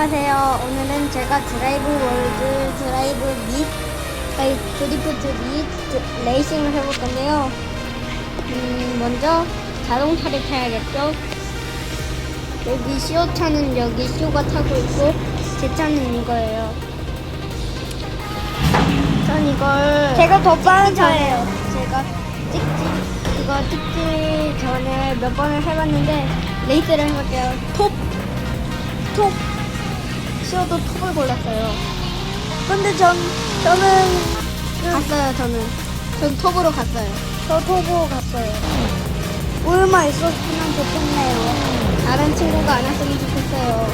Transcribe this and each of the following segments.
안녕하세요. 오늘은 제가 드라이브 월드 드라이브 및 아니, 드리프트 및 드- 레이싱을 해볼 건데요. 음, 먼저 자동차를 타야겠죠. 여기 쇼 차는 여기 쇼가 타고 있고 제 차는 이거예요. 전 이걸 제가 더 빠른 차예요. 제가 찍지 이거 찍기 전에 몇 번을 해봤는데 레이스를 해볼게요. 톱, 톱, 시어도 톱을 골랐어요. 근데 전 저는 갔어요 저는. 전 톱으로 갔어요. 저 토보 갔어요. 우유만 있었으면 좋겠네요. 다른 친구가 안 왔으면 좋겠어요.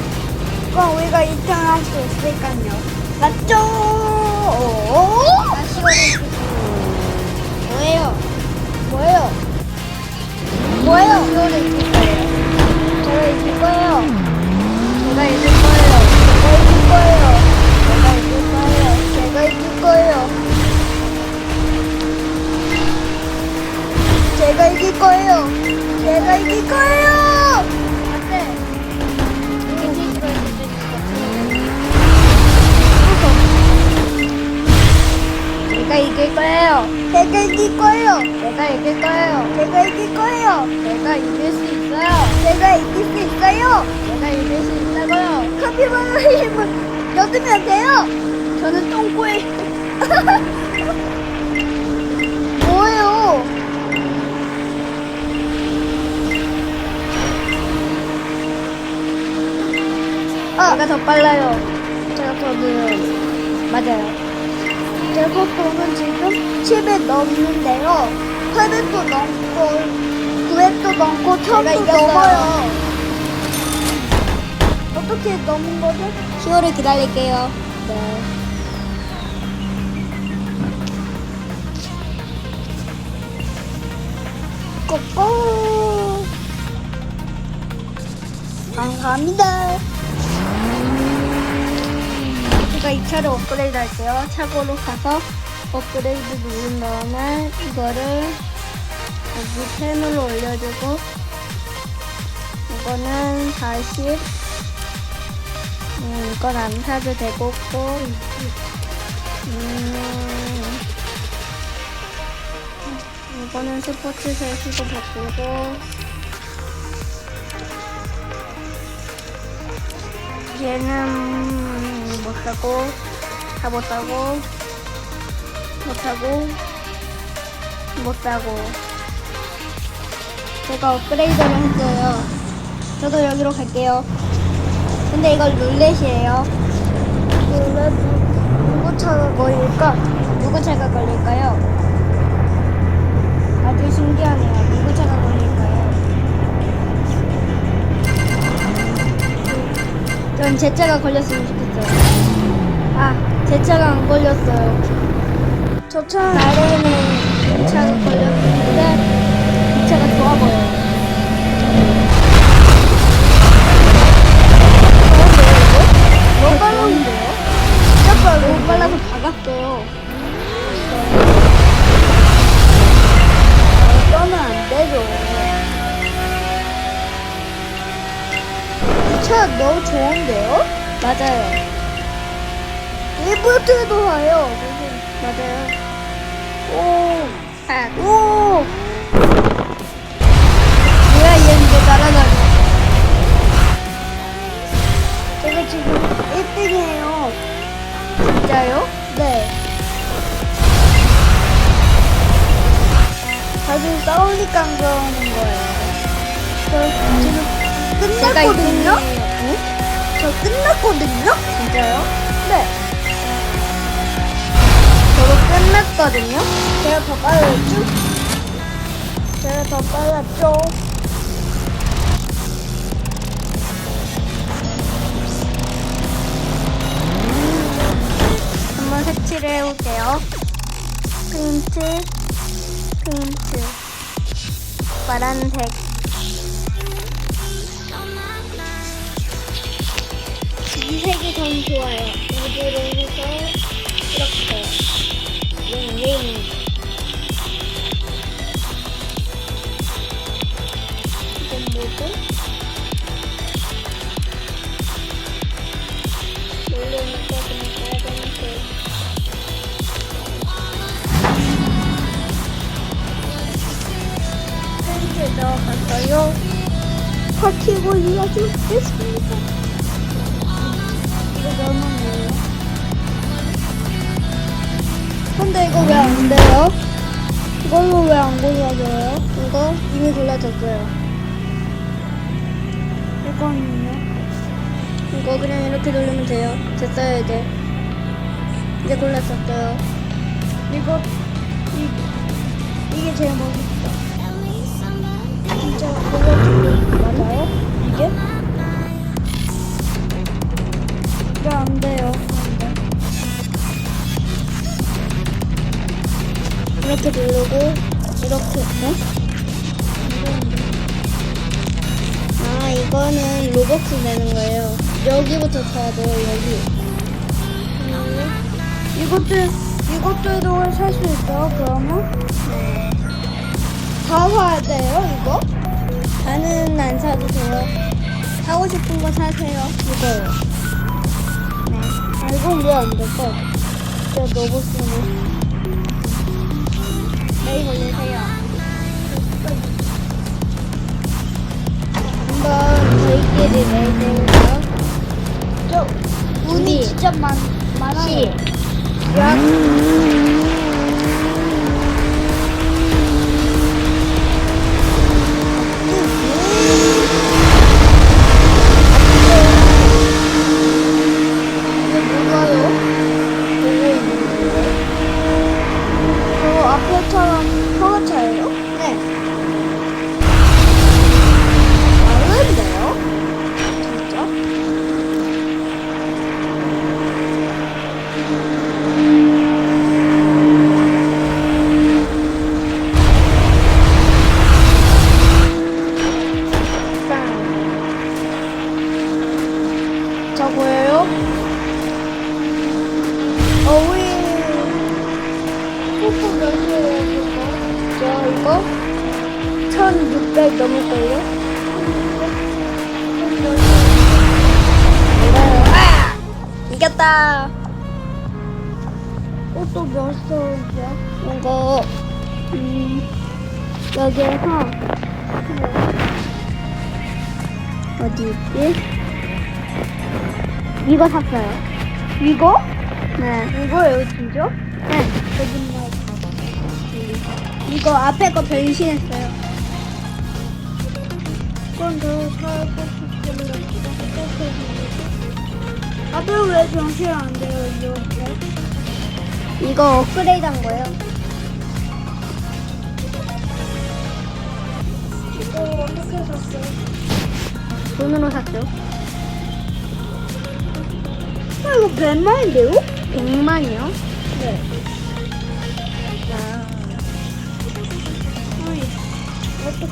그럼 우리가 2등 할 수 있으니까요. 맞죠? 오! 아 시어를 뭐예요? 뭐예요? 뭐예요? 시어를 제가 이길 수 있어요. 제가 이길 수 있어요. 제가 이길 수 있다고요. 카피바라 힘을 얻으면 돼요. 저는 똥꼬에 뭐예요? 아, 제가 더 빨라요. 제가 더 느려요. 맞아요. 제 속도는 지금 700 넘는데요. 800도 넘고 900도 넘고 1000도 이겼어요. 넘어요. 어떻게 넘은 거죠? 시호를 기다릴게요. 네. 꼬꼬. 감사합니다. 제가 이 차를 업그레이드 할게요. 차고로 가서 업그레이드 누른 다음에 이거를 여기 펜으로 올려주고 이거는 40 음, 이건 안 사도 되고 또 음, 이거는 스포츠 셋으로 바꾸고 얘는 못 사고 다못 사고 못 사고 못 사고 제가 업그레이드를 했어요. 저도 여기로 갈게요. 근데 이걸 룰렛이에요. 원래 누구 차가 걸릴까? 누구 차가 걸릴까요? 아주 신기하네요. 누구 차가 걸릴까요? 전 제 차가 걸렸으면 좋겠어요. 아, 제 차가 안 걸렸어요. 저 차, 나래는 이 차가 걸렸는데 리프트도 와요. 맞아요. 오, 아, 오, 뭐야 얘는 왜 날아다녀? 제가 지금 1등이에요. 진짜요? 네. 다들 싸우니까 그러는 거예요. 저 지금 끝났거든요? 2등이에요. 저 끝났거든요? 진짜요? 끝났거든요. 제가 더 빨랐죠? 제가 더 빨랐죠? 한번 색칠을 해볼게요. 페인트, 페인트, 파란색. 이 색이 전 좋아요. 우드로 해서 도와주겠습니다. 이거 너무해요. 근데 이거 왜 안 돼요? 이걸로 왜 안 골라져요? 이거 이미 골라졌어요. 이거는요? 이거 그냥 이렇게 돌리면 돼요. 됐어요 이제. 이제 골랐었어요. 이거 이, 이게 제일 멋있다. 이게? 안 돼요. 이렇게 누르고 이렇게. 어? 아 이거는 로벅스 내는 거예요. 여기부터 사야 돼요 여기. 이것들 이것들도 살수 있어요? 그러면 네. 다 사야 돼요? 이거? 다는 안 사도 돼요. 사고 싶은 거 사세요. 이거요. 네. 아 이건 왜안 될까? 진짜 너무 쓰네. 메이 올리세요. 한번 저희끼리 내세요. 저 운이. 진짜 많 많아요. 약. 여기에서 어디 있지? 이거 샀어요. 이거? 네. 이거예요, 진짜? 네. 거짓말. 이거 앞에 거 변신했어요. 그건 더 살고 싶으면 다들 왜 정신 안 돼요, 이렇게? 이거 업그레이드 한 거예요. 돈으로 샀죠. 아, 이거 100만인데요? 100만이요? 네. 아니, 어떻게.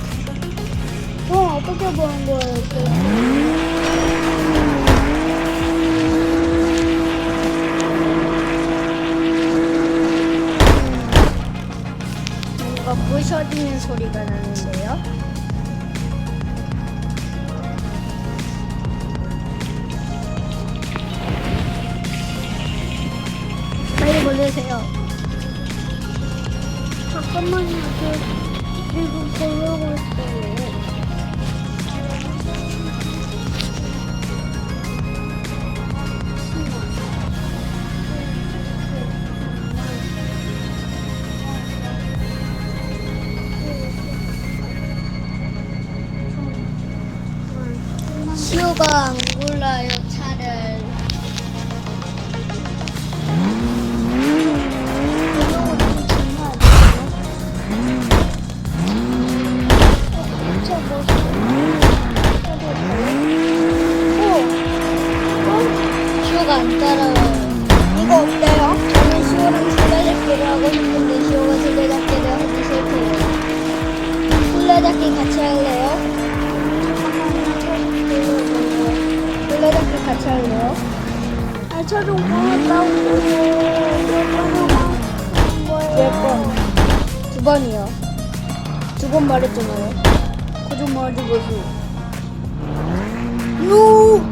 돈 어떻게 버는 거예요, 이거? 부셔지는 소리가 나는데요. 보내세요. 잠깐만요, 저 지금 보려고 있어요. 시오가 말했잖아요. 거짓말 좀 보세요. 요!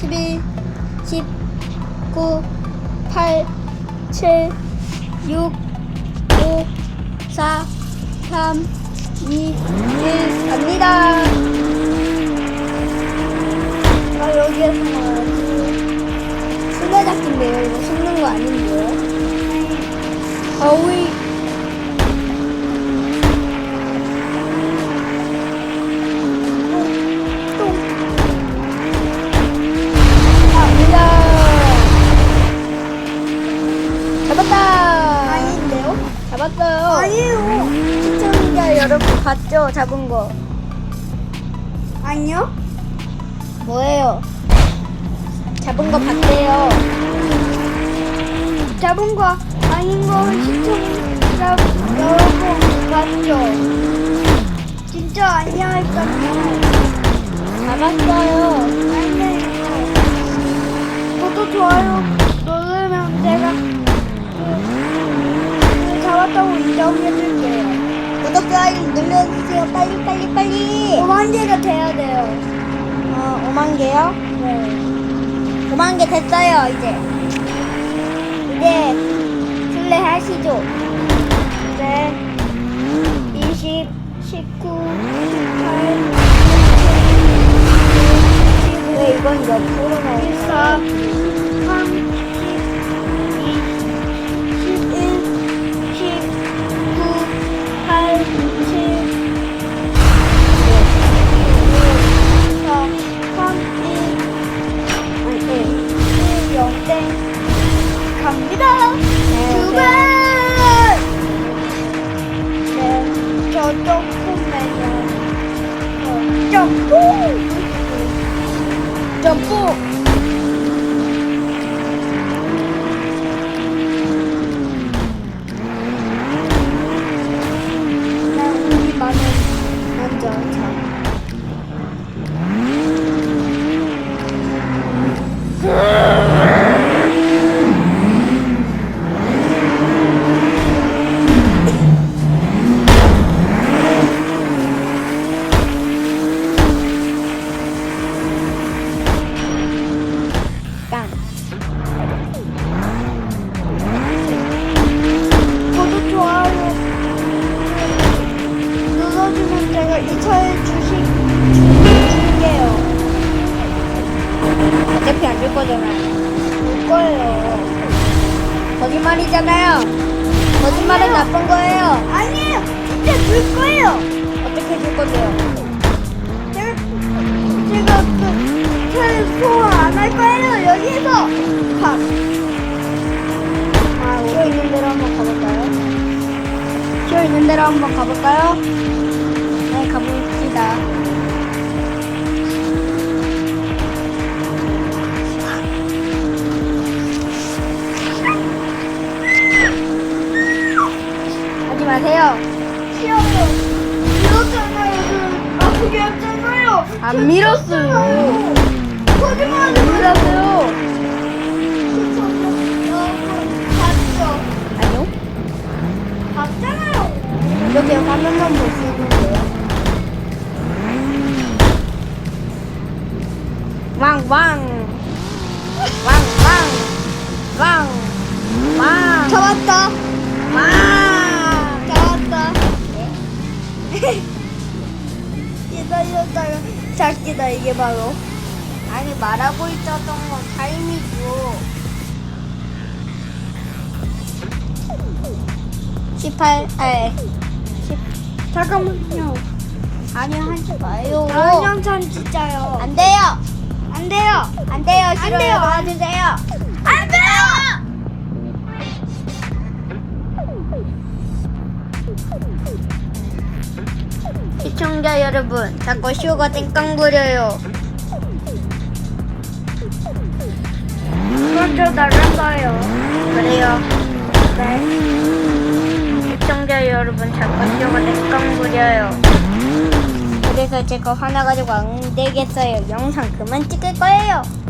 11, 10, 9, 8, 7, 6, 5, 4, 3, 2, 1, 갑니다. 나 여기에서 말하지. 술래잡기인데요. 이거 숨는 거 아닌데요? 거위. 봤죠? 잡은 거. 아니요? 뭐예요? 잡은 거 봤대요. 잡은 거 아닌 거 시청자 여러분 맞죠? 진짜 아니야니까요. 잡았어요. 아니에요. 좋아요 눌러주세요. 빨리 빨리 빨리. 5만 개가 돼야 돼요. 어, 5만 개요? 네. 5만 개 됐어요, 이제. 이제 술래 하시죠. 네. 20, 19, 18, 점프 진짜 줄 거예요. 어떻게 줄 건데요? 제가 제가 그 차에 소화 안 할 거예요. 여기서 밥. 아, 오고 있는 대로 한번 가볼까요? 쉬어 있는 대로 한번 가볼까요? 네, 가봅시다. 하지 마세요. 밀었잖아요. 아 그게 없잖아요. 안 밀었어요. 거짓말하지 안 밀었어요. 여러분 봤죠? 아니요. 이렇게 화면만 볼수 있는데요. 왕, 왕. 왕, 왕. 왕. 왕. 잡았다. 기다렸다가 잡기다 이게 바로. 아니, 말하고 있었던 건 타임이죠. 18, 아, 10. 잠깐만요. 아니, 하지 마요. 다음 영상 진짜요. 안 돼요. 안 돼요. 안 돼요. 안 싫어요. 돼요. 도와주세요. 안 시청자 여러분, 자꾸 쇼가 땡깡거려요. 먼저 나간다요. 그래요. 네. 시청자 여러분, 자꾸 쇼가 땡깡거려요. 그래서 제가 화나가지고 안 되겠어요. 영상 그만 찍을 거예요.